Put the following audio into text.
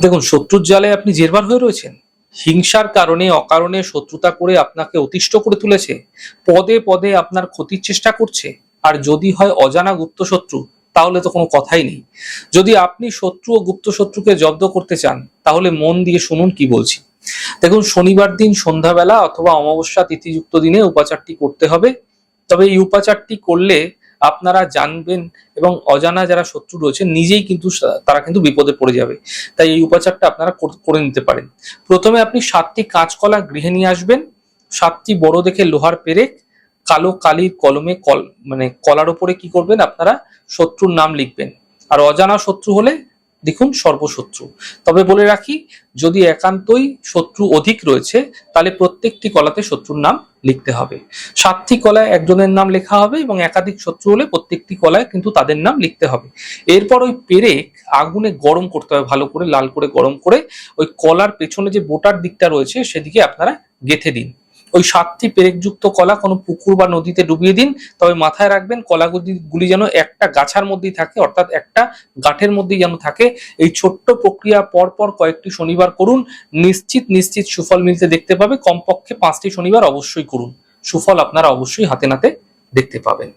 দেখুন, শত্রুর জালে আপনি জেরবার হয়ে রয়েছেন। হিংসার কারণে, অকারণে শত্রুতা করে আপনাকে অতিষ্ঠ করে তুলেছে। পদে পদে আপনার ক্ষতির চেষ্টা করছে। আর যদি হয় অজানা গুপ্ত শত্রু, তাহলে তো কোনো কথাই নেই। যদি আপনি শত্রু ও গুপ্ত শত্রুকে জব্দ করতে চান, তাহলে মন দিয়ে শুনুন কি বলছি। দেখুন, শনিবার দিন সন্ধ্যাবেলা অথবা অমাবস্যা তিথিযুক্ত দিনে উপাচারটি করতে হবে। তবে এই উপাচারটি করলে আপনারা জানবেন এবং অজানা যারা শত্রু রয়েছে, নিজেই কিন্তু তারা কিন্তু বিপদে পড়ে যাবে। তাই এই উপাচারটা আপনারা করে নিতে পারেন। প্রথমে আপনি সাতটি কাঁচকলা গৃহে নিয়ে আসবেন। সাতটি বড় দেখে লোহার পেরেক, কালো কালির কলমে কল মানে কলার ওপরে কি করবেন আপনারা? শত্রুর নাম লিখবেন। আর অজানা শত্রু হলে দেখুন সর্বশত্রু। তবে বলে রাখি, যদি একান্তই শত্রু অধিক রয়েছে, তাহলে প্রত্যেকটি কলাতে শত্রুর নাম লিখতে হবে। সাতটি কলায় একজনের নাম লেখা হবে এবং একাধিক শত্রু হলে প্রত্যেকটি কলায় কিন্তু তাদের নাম লিখতে হবে। এরপর ওই পেরেক আগুনে গরম করতে হবে ভালো করে, লাল করে গরম করে। ওই কলার পেছনে যে বোটার দিকটা রয়েছে, সেদিকে আপনারা গেথে দিন। ওই সাতটি পেরেকযুক্ত কলা কোনো পুকুর বা নদীতে ডুবিয়ে দিন। তবে মাথায় রাখবেন, কলাগুলি গুলি যেন একটা গাছার মধ্যেই থাকে, অর্থাৎ একটা গাঠের মধ্যেই যেন থাকে। এই ছোট্ট প্রক্রিয়া পর পর কয়েকটি শনিবার করুন। নিশ্চিত নিশ্চিত সুফল মিলতে দেখতে পাবে। কমপক্ষে পাঁচটি শনিবার অবশ্যই করুন। সুফল আপনারা অবশ্যই হাতে নাতে দেখতে পাবেন।